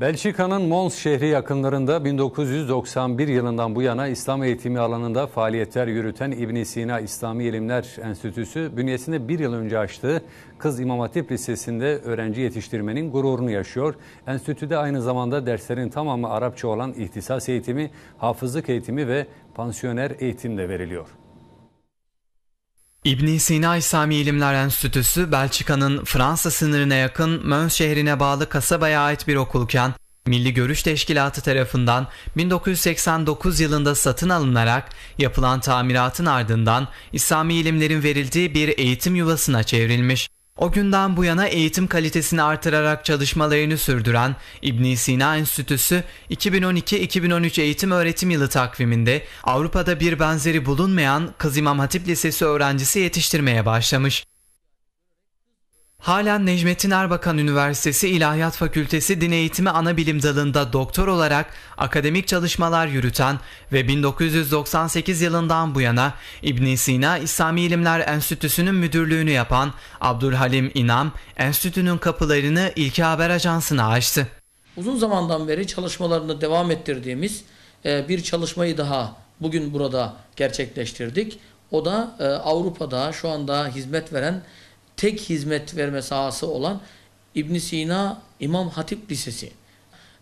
Belçika'nın Mons şehri yakınlarında 1991 yılından bu yana İslam eğitimi alanında faaliyetler yürüten İbn Sina İslami İlimler Enstitüsü bünyesinde bir yıl önce açtığı Kız İmam Hatip Lisesi'nde öğrenci yetiştirmenin gururunu yaşıyor. Enstitüde aynı zamanda derslerin tamamı Arapça olan ihtisas eğitimi, hafızlık eğitimi ve pansiyoner eğitim de veriliyor. İbn Sina İslami İlimler Enstitüsü Belçika'nın Fransa sınırına yakın Mons şehrine bağlı kasabaya ait bir okulken Milli Görüş Teşkilatı tarafından 1989 yılında satın alınarak yapılan tamiratın ardından İslami ilimlerin verildiği bir eğitim yuvasına çevrilmiş. O günden bu yana eğitim kalitesini artırarak çalışmalarını sürdüren İbn Sina Enstitüsü 2012-2013 eğitim öğretim yılı takviminde Avrupa'da bir benzeri bulunmayan Kız İmam Hatip Lisesi öğrencisi yetiştirmeye başlamış. Halen Necmettin Erbakan Üniversitesi İlahiyat Fakültesi Din Eğitimi Anabilim Dalı'nda doktor olarak akademik çalışmalar yürüten ve 1998 yılından bu yana İbn Sina İslami İlimler Enstitüsü'nün müdürlüğünü yapan Abdülhalim İnam, enstitünün kapılarını İlki Haber Ajansı'na açtı. Uzun zamandan beri çalışmalarını devam ettirdiğimiz e, bir çalışmayı daha bugün burada gerçekleştirdik. O da e, Avrupa'da şu anda hizmet veren tek hizmet verme sahası olan İbn Sina İmam Hatip Lisesi.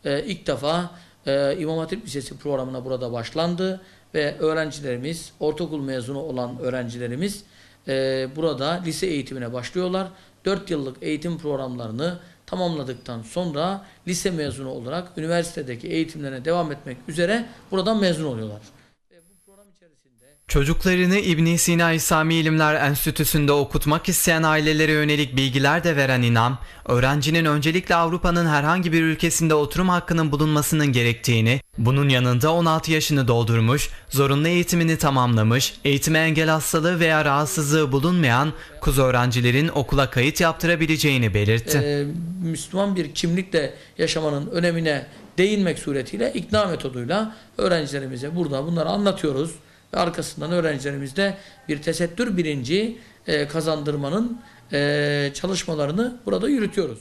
Ee, ilk defa e, İmam Hatip Lisesi programına burada başlandı ve öğrencilerimiz, ortaokul mezunu olan öğrencilerimiz e, burada lise eğitimine başlıyorlar. 4 yıllık eğitim programlarını tamamladıktan sonra lise mezunu olarak üniversitedeki eğitimlerine devam etmek üzere buradan mezun oluyorlar. Çocuklarını İbn Sina İslami İlimler Enstitüsü'nde okutmak isteyen ailelere yönelik bilgiler de veren İnam, öğrencinin öncelikle Avrupa'nın herhangi bir ülkesinde oturum hakkının bulunmasının gerektiğini, bunun yanında 16 yaşını doldurmuş, zorunlu eğitimini tamamlamış, eğitime engel hastalığı veya rahatsızlığı bulunmayan kuz öğrencilerin okula kayıt yaptırabileceğini belirtti. Ee, Müslüman bir kimlikle yaşamanın önemine değinmek suretiyle ikna metoduyla öğrencilerimize burada bunları anlatıyoruz ve arkasından öğrencilerimizde bir tesettür bilinci e, kazandırmanın e, çalışmalarını burada yürütüyoruz.